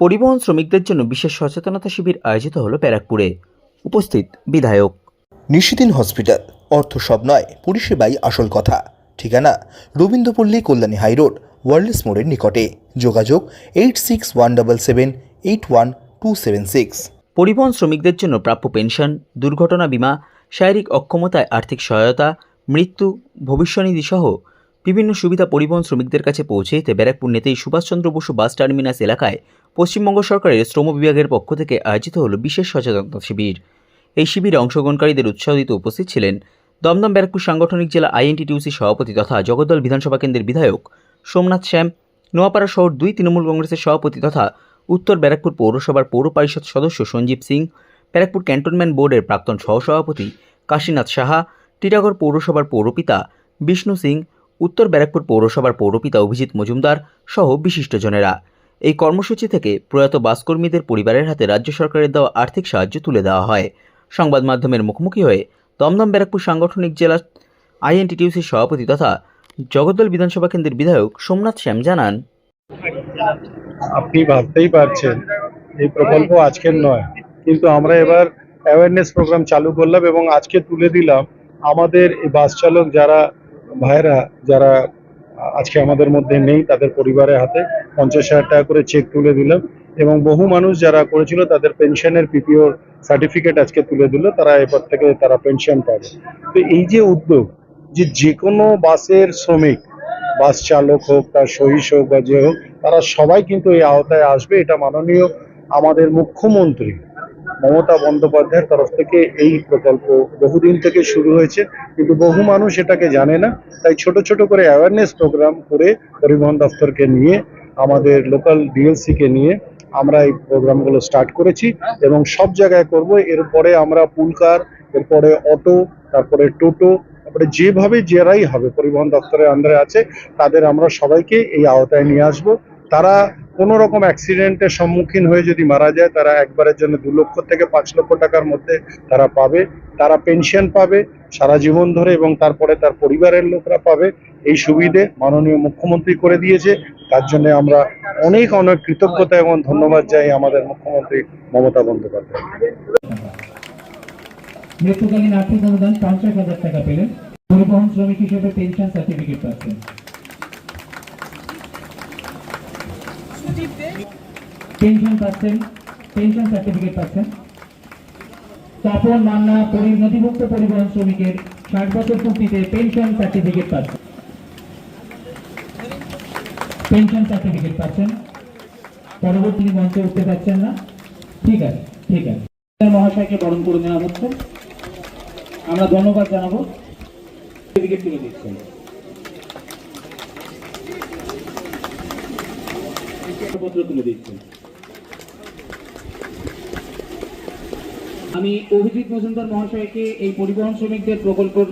পরিবহন শ্রমিকদের জন্য বিশেষ সচেতনতা শিবির আয়োজিত হলো ব্যারাকপুরে। উপস্থিত বিধায়ক। নিশিদিন হসপিটাল অর্থ সব নয় পরিষেবাই আসল কথা। ঠিকানা রবীন্দ্রপল্লী কল্যাণী হাইরোড ওয়ার্ল্ডস মোড়ের নিকটে। যোগাযোগ eight six one double seven eight one two seven six. পরিবহন শ্রমিকদের জন্য প্রাপ্য পেনশন দুর্ঘটনা বীমা শারীরিক অক্ষমতায় আর্থিক সহায়তা মৃত্যু ভবিষ্যনিধি সহ বিভিন্ন সুবিধা পরিবহন শ্রমিকদের কাছে পৌঁছে দিতে ব্যারাকপুর নেতেই সুভাষচন্দ্র বসু বাস টার্মিনাস এলাকায় পশ্চিমবঙ্গ সরকারের শ্রম বিভাগের পক্ষ থেকে আয়োজিত হল বিশেষ সচেতনতা শিবির। এই শিবিরে অংশগ্রহণকারীদের উৎসাহ দিতে উপস্থিত ছিলেন দমদম ব্যারাকপুর সাংগঠনিক জেলা আইএনটিটিউসি সভাপতি তথা জগদ্দল বিধানসভা কেন্দ্রের বিধায়ক সোমনাথ শ্যাম, নোয়াপাড়া শহর দুই তৃণমূল কংগ্রেসের সভাপতি তথা উত্তর ব্যারাকপুর পৌরসভার পৌর পরিষদ সদস্য সঞ্জীব সিং, ব্যারাকপুর ক্যান্টনমেন্ট বোর্ডের প্রাক্তন সহসভাপতি কাশীনাথ সাহা, টিটাগড় পৌরসভার পৌরপিতা বিষ্ণু সিং, উত্তর ব্যারাকপুর পৌরসভার পৌরপিতা অভিজিৎ মজুমদার সহ বিশিষ্টজনেরা। এই কর্মসূচি থেকে প্রয়াত বাসকর্মীদের পরিবারের হাতে রাজ্য সরকারের দেওয়া আর্থিক সাহায্য তুলে দেওয়া হয়। সংবাদ মাধ্যমের মুখোমুখি হয়ে দমদম ব্যারাকপুর সাংগঠনিক জেলা আইএনটিটিউসির সভাপতি তথা জগদ্দল বিধানসভা কেন্দ্রের বিধায়ক সোমনাথ শ্যাম জানান, আপনি ভাবতেই পারছেন, এই প্রকল্প আজকের নয়। কিন্তু আমরা এবার অ্যাওয়ারনেস প্রোগ্রাম চালু করলাম এবং আজকে তুলে দিলাম। আমাদের বাস চালক যারা ভাইরা যারা আজকে আমাদের মধ্যে নেই, তাদের পরিবারের হাতে পঞ্চাশ হাজার টাকা করে চেক তুলে দিলাম এবং বহু মানুষ যারা করেছিল তাদের পেনশনের পিপিও সার্টিফিকেট আজকে তুলে দিল, তারা এরপর থেকে তারা পেনশন পাবে। তো এই যে উদ্যোগ যে যে কোনো বাসের শ্রমিক, বাস চালক হোক, তার সহিস হোক বা যে হোক, তারা সবাই কিন্তু এই আওতায় আসবে, এটা মাননীয় আমাদের মুখ্যমন্ত্রী মমতা বন্দ্যোপাধ্যায়ের তরফ থেকে এই প্রকল্প বহুদিন থেকে শুরু হয়েছে, কিন্তু বহু মানুষ এটাকে জানে না। তাই ছোট ছোট করে অ্যাওয়ারনেস প্রোগ্রাম করে পরিবহন দপ্তরকে নিয়ে, আমাদের লোকাল ডিএলসি কে নিয়ে আমরা এই প্রোগ্রামগুলো স্টার্ট করেছি এবং সব জায়গায় করব। এরপরে আমরা পুলকার এরপরে অটো তারপরে টোটো, তারপরে যেভাবে যারাই হবে পরিবহন দপ্তরের আন্ডারে আছে, তাদের আমরা সবাইকে এই আওতায় নিয়ে আসব। তারা কোনো রকম অ্যাক্সিডেন্টের সম্মুখীন হয়ে যদি মারা যায়, তারা একবারের জন্য দু লক্ষ থেকে পাঁচ লক্ষ টাকার মধ্যে তারা পাবে। তারা পেনশন পাবে সারা জীবন ধরে এবং তারপরে তার পরিবারের লোকরা পাবে। এই সুবিধে মাননীয় মুখ্যমন্ত্রী করে দিয়েছে। তার জন্য আমরা অনেক অনেক কৃতজ্ঞতা এবং ধন্যবাদ যাই আমাদের মুখ্যমন্ত্রী মমতা বন্দ্যোপাধ্যায়। মৃত্যুকালীন আর্থিক অনুদান পঞ্চাশ হাজার টাকা পেলেন। পরিবহন শ্রমিক হিসেবে পেনশন সার্টিফিকেট পাচ্ছেন। পেনশন পাচ্ছেন পেনশন সার্টিফিকেট পাচ্ছেন। তপন মান্না পরিবহন শ্রমিকের ষাট বছর পূর্তিতে পেনশন সার্টিফিকেট পাচ্ছেন। পেনশন সার্টিফিকেট পাচ্ছেন। পরবর্তী মঞ্চে উঠতে পারছেন না। ঠিক আছে ঠিক আছে। মহাশয়কে বরণ করে নেওয়া হচ্ছে। আমরা ধন্যবাদ জানাব। সার্টিফিকেট তুলে দিচ্ছেন। পত্র তুলে দিচ্ছেন আমি অভিজিৎ মজুমদার মহাশয়কে এই পরিবহন শ্রমিকদের প্রকল্পের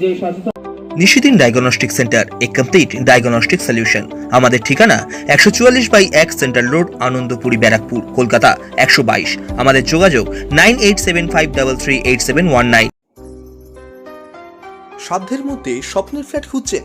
যে সচেতন Nishidin diagnostic centre a complete diagnostic solution আমাদের ঠিকানা একশো চুয়াল্লিশ বাই এক সেন্ট্রাল রোড আনন্দপুরি ব্যারাকপুর কলকাতা একশো বাইশ। আমাদের যোগাযোগ nine eight seven five double three eight seven one nine. সাধ্যের মধ্যে স্বপ্নের ফ্ল্যাট খুঁজছেন